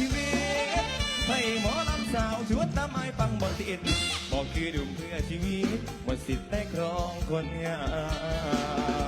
ชีวิตให้หมอลำสาวชวนน้ำไม้ปังบอลที่เอ็ดบอกคือดุมเพื่อชีวิตหมดสิทธิ์ได้ครองคนงาม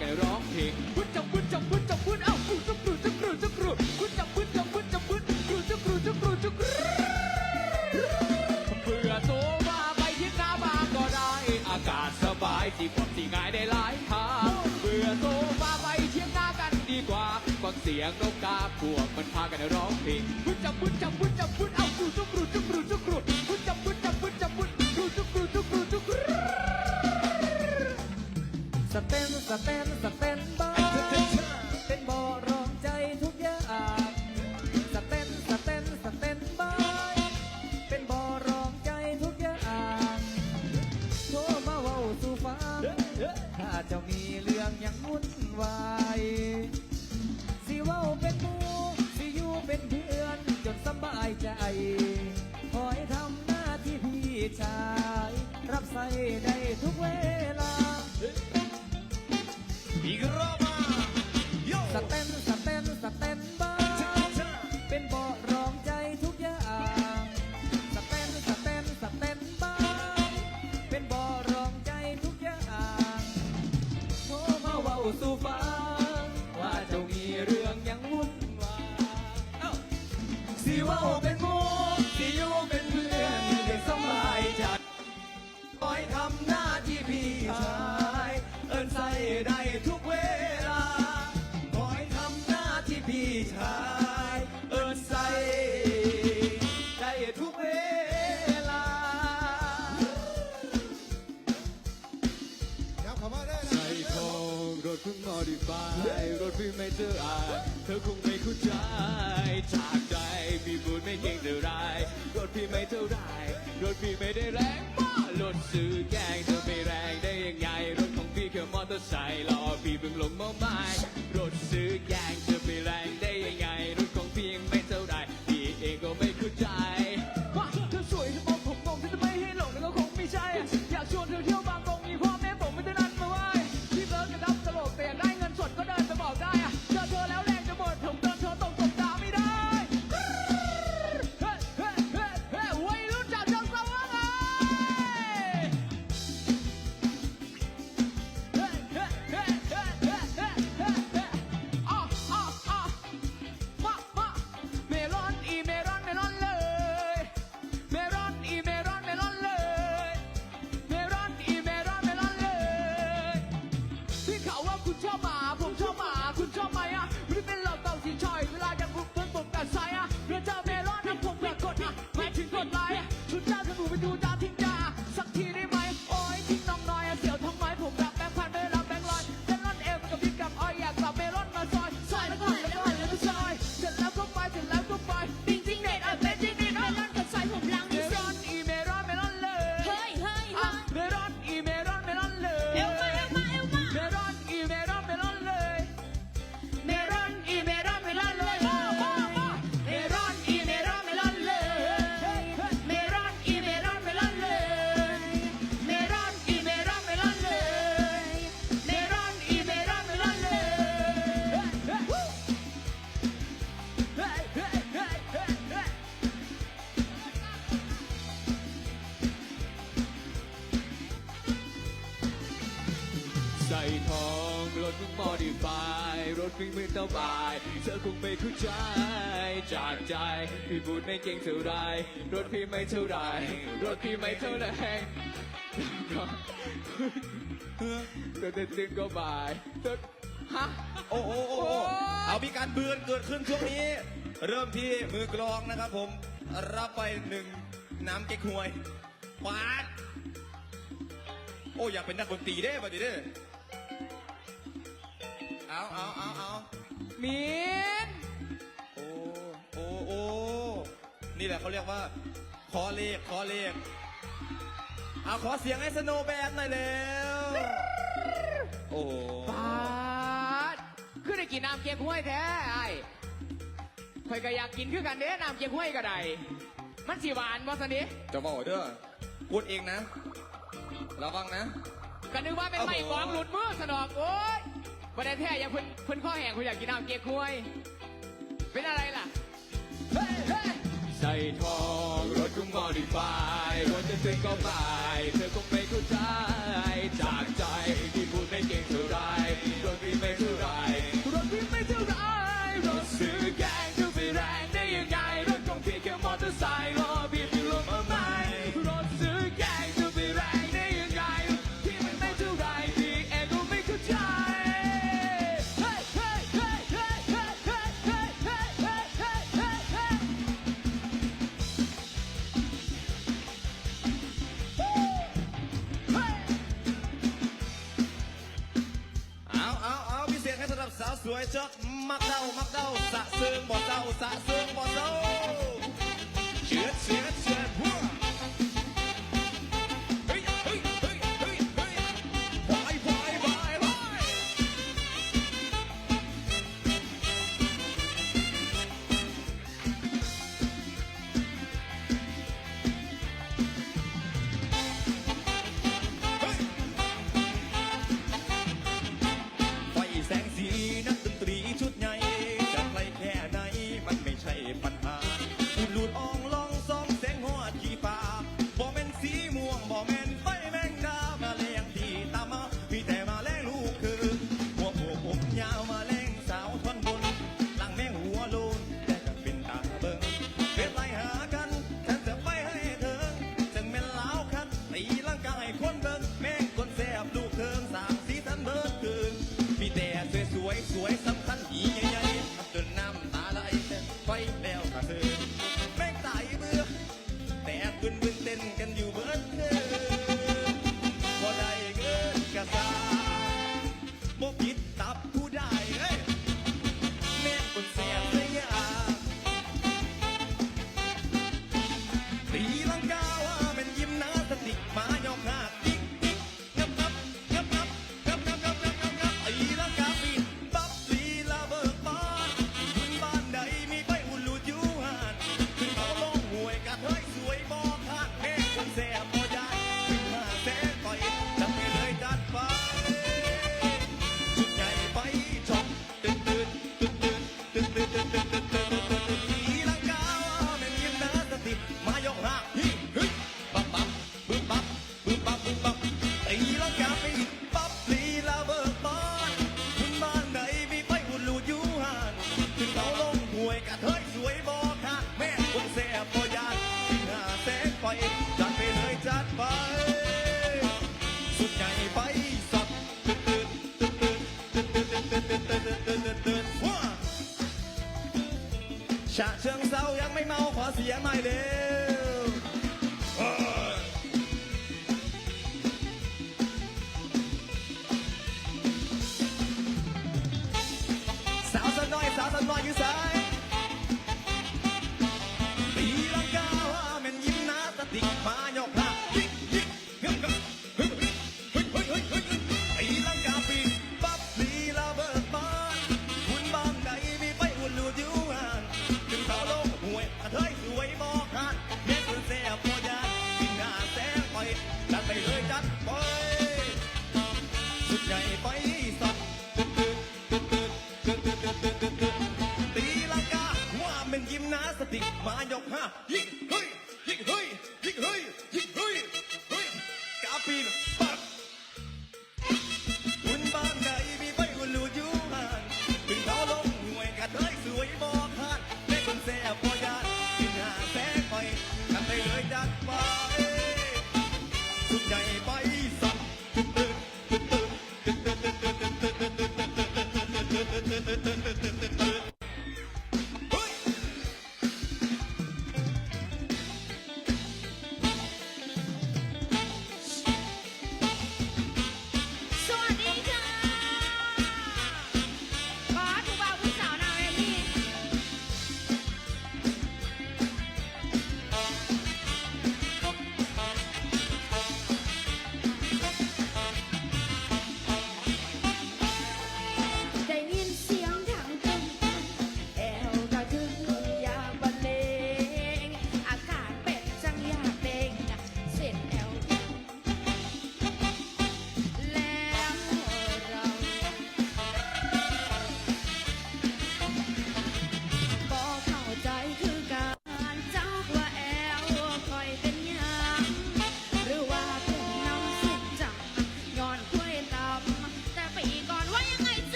กันร้องเพลงวุ้นจับวุ้นจับวุ้นจับวุ้นเอ้าครูจักครูจักครูจักครูวุ้นจับวุ้นจับวุ้นจับวุ้นครูจักครูจักครูจักครูเบื่อโตัวมาไปที่หน้าบ้านก็ได้ อากาศสบายที่ความที่ง่ายได้หลายทางเบื่อโตัวมาไปเที่ยงหน้ากันดีกว่าฟังเสียงนกกาพวกมันพากันร้องเพลงวุ้นจับวุ้นจับวุ้นจับวุ้นเอ้าครูจักครูจักครูจักครู สเต็มสเต็มบอาเป็นบอรองใจทุกอย่างสเต็มสเต็มสเต็มบอยเป็นบอรองใจทุกอย่างโทรมาเว้าสู่ฟังถ้าเจ้ามีเรื่องยังวุ่นวายสิเว้าเป็นหมูสิอยู่เป็นเพื่อนจนสบายใจคอยทำหน้าที่พี่ชาย you won't พี่ไม่เท่าไหรเธอคงไม่เข้าใจ จากใจพี่พูดไม่เก่งเท่าไร รถพี่ไม่เท่าไร รถพี่ไม่เท่าไรเธอจะตึงก็บายเธอฮะโอ้โหโอ้โหเอามีการเบือนเกิดขึ้นช่วงนี้ เริ่มที่มือกลองนะครับผม รับไปหนึ่งน้ำเก๊กฮวยปาดโอ้อยากเป็นนักดนตรีได้ป่ะดิเด้อ เอาเอาเอาเอามินโอ้โอ้โอ้นี่แหละเขาเรียกว่า ขอเลขขอเลขเอาขอเสียงให้สโนว์แบนหน่อยเร็วโอ้โหปาดคือได้กินน้ำเกี๊ยวห้วยแท้ไอ้ข่อยก็อยากกินคือกันเด้น้ำเกี๊ยวห้วยก็ได้มันสีหวานบ่สนิจะบอกเด้อพูดเองนะระวังนะ ก็นึกว่าเป็นโอ้โหไม่กองหลุดมือสนอกโอ้ย ประเด็นแท้อยังเพิ่นเพิ่นข้อแห้งคุณอยากกินน้ำเกี๊ยวห้วย เป็นอะไรล่ะ เฮ้ยเฮ้ยใส่ทองรถก็มอดิฟายรถจะตึงก็ไปเธอ มักเดามักเดาสะเซิงบ่เดาสะเซิง วยกะเทยสวยบอกค่ะแม่คนแสบพอยานกินหาแสงไฟจัดไปเลยจัดไป สุดใหญ่ไปสับตื่นตื่นตื่นตื่นตื่นตื่นตื่นตื่นตื่นตื่นตื่นตื่นว้าฉะเชิงเซายังไม่เมาขอเสียงหน่อยเด้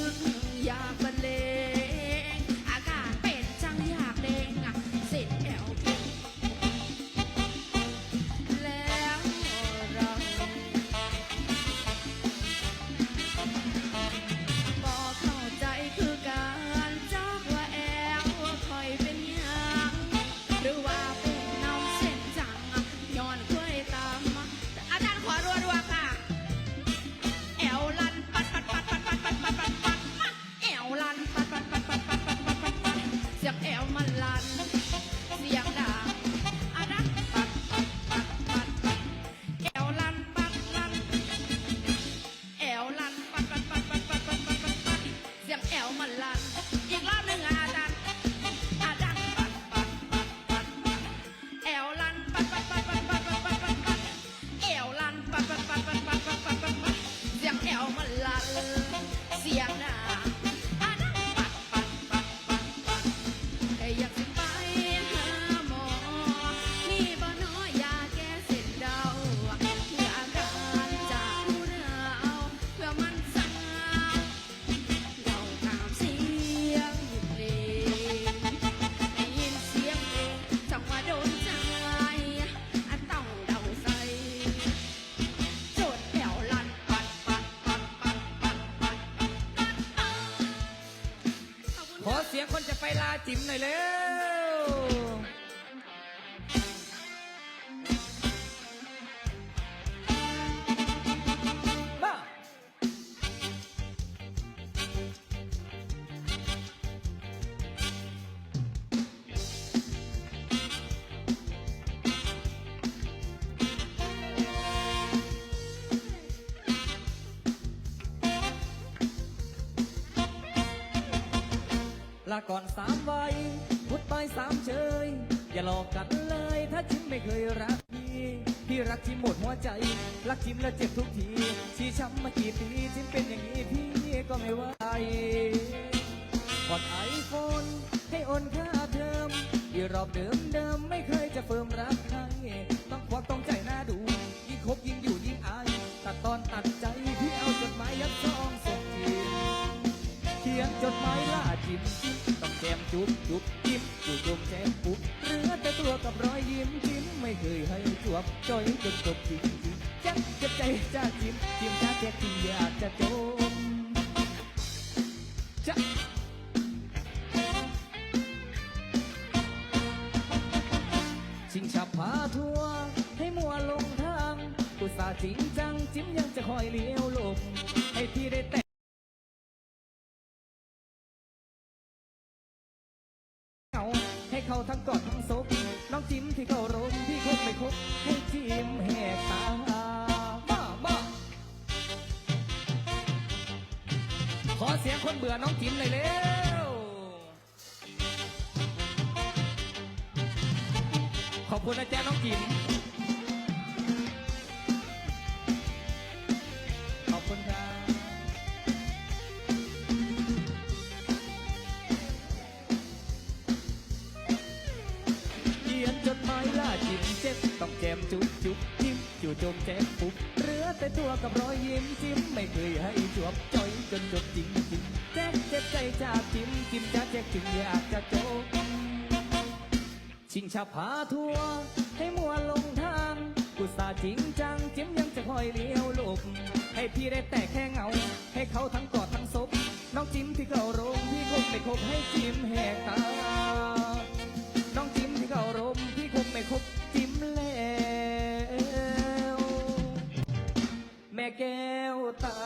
Thank you. ก่อนสามวัยพุดไปสามเชย อย่าหลอกกันเลย ถ้าจิมไม่เคยรักพี่พี่รักจิมหมดหัวใจ รักจิมแล้วเจ็บทุกทีชีช้ำมากี่ปีจิมเป็นอย่างนี้พี่ก็ไม่ไหวก่อนไอโฟนให้โอนค่าเทอมอีรอบเดิมเดิมไม่เคยจะเฟิร์มรัก จดหมายล่าจิ้มต้องแจมจุ๊บจุ๊บจิ้มจู่โจมแจมปุ๊บเหลือแต่ตัวกับรอยยิ้มจิ้มไม่เคยให้จวบจอยจนจบจริงจริงจักเจ็บใจจ้าจิ้มจิ้มจ้าแจ๊กที่อยากจะจมจะ ขอบคุณนะจ๊ะน้องจิ้มขอบคุณครับ เขียนจดหมายล่าจิ้มเจ็บต้องแจมจุ๊บจุ๊บจิ้มจู่โจมแจมปุ๊บเหลือแต่ตัวกับรอยยิ้มจิ้มไม่เคยให้จวบจ่อยจนจบจริงจริงแจ๊กเจ็บใจจากจิ้มจิ้มจ้าแจ๊กจึงอยากจะจ ชาพาทัวร์ให้มัวลงทางกุศาจริงจังจิ้มยังจะคอยเลี้ยวหลบให้พี่ได้แต่แค่เงา ให้เขาทั้งกอดทั้งซบน้องจิ้มที่เขาโรงพี่คงไม่คบให้จิ้มแหกตาน้องจิ้มที่เขารมพี่คงไม่คบจิ้มแล้วแม่แก้วตา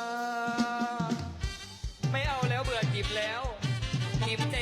ไม่เอาแล้วเบื่อจิ้มแล้วจิ้มใจ